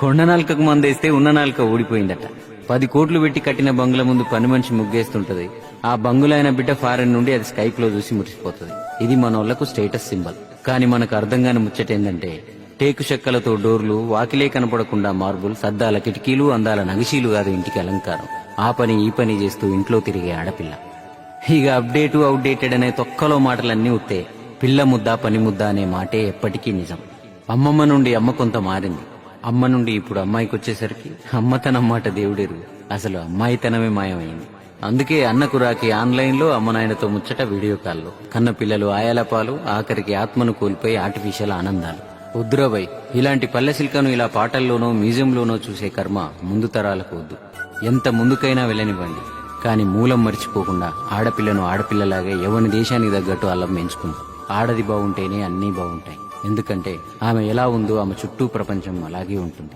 కొండ నాలుకకు మందేస్తే ఉన్న నాలుక ఊడిపోయిందట. పది కోట్లు పెట్టి కట్టిన బంగుల ముందు పని మనిషి ముగ్గేస్తుంటది. ఆ బంగులైన బిడ్డ ఫారెన్ నుండి అది స్కైప్లో చూసి మురిసిపోతుంది. ఇది మనోళ్ళకు స్టేటస్ సింబల్. కానీ మనకు అర్థం కాని ముచ్చటేందంటే టేకు చెక్కలతో డోర్లు వాకిలే కనపడకుండా మార్బుల్ సద్దాల కిటికీలు అందాల నగిశీలు కాదు ఇంటికి అలంకారం. ఆ పని ఈ పని చేస్తూ ఇంట్లో తిరిగే ఆడపిల్ల. ఇక అప్డేటు అవుట్డేటెడ్ అనే తొక్కలో మాటలన్నీ ఉత్తే పిల్ల ముద్ద పని ముద్ద అనే మాటే ఎప్పటికీ నిజం. అమ్మమ్మ నుండి అమ్మ కొంత మారింది. అమ్మ నుండి ఇప్పుడు అమ్మాయికి వచ్చేసరికి అమ్మతనం మాట దేవుడెరు. అసలు అమ్మాయితనమే మాయమైంది. అందుకే అన్నకు రాకి ఆన్లైన్లో అమ్మ నాయనతో ముచ్చట వీడియో కాల్లో. కన్న పిల్లలు ఆయాలపాలు ఆఖరికి ఆత్మను కోల్పోయి ఆర్టిఫిషియల్ ఆనందాలు. వద్దురాబాయ్ ఇలాంటి పల్లె శిల్కను ఇలా పాటల్లోనో మ్యూజియంలోనో చూసే కర్మ ముందు తరాలకు వద్దు. ఎంత ముందుకైనా వెళ్ళనివ్వండి. కానీ మూలం మర్చిపోకుండా ఆడపిల్లను ఆడపిల్లలాగే ఎవరి దేశానికి తగ్గట్టు అల్లం పెంచుకుందాం ఆడది బాగుంటేనే అన్నీ బాగుంటాయి ఎందుకంటే ఆమె ఎలా ఉందో ఆమె చుట్టూ ప్రపంచం అలాగే ఉంటుంది.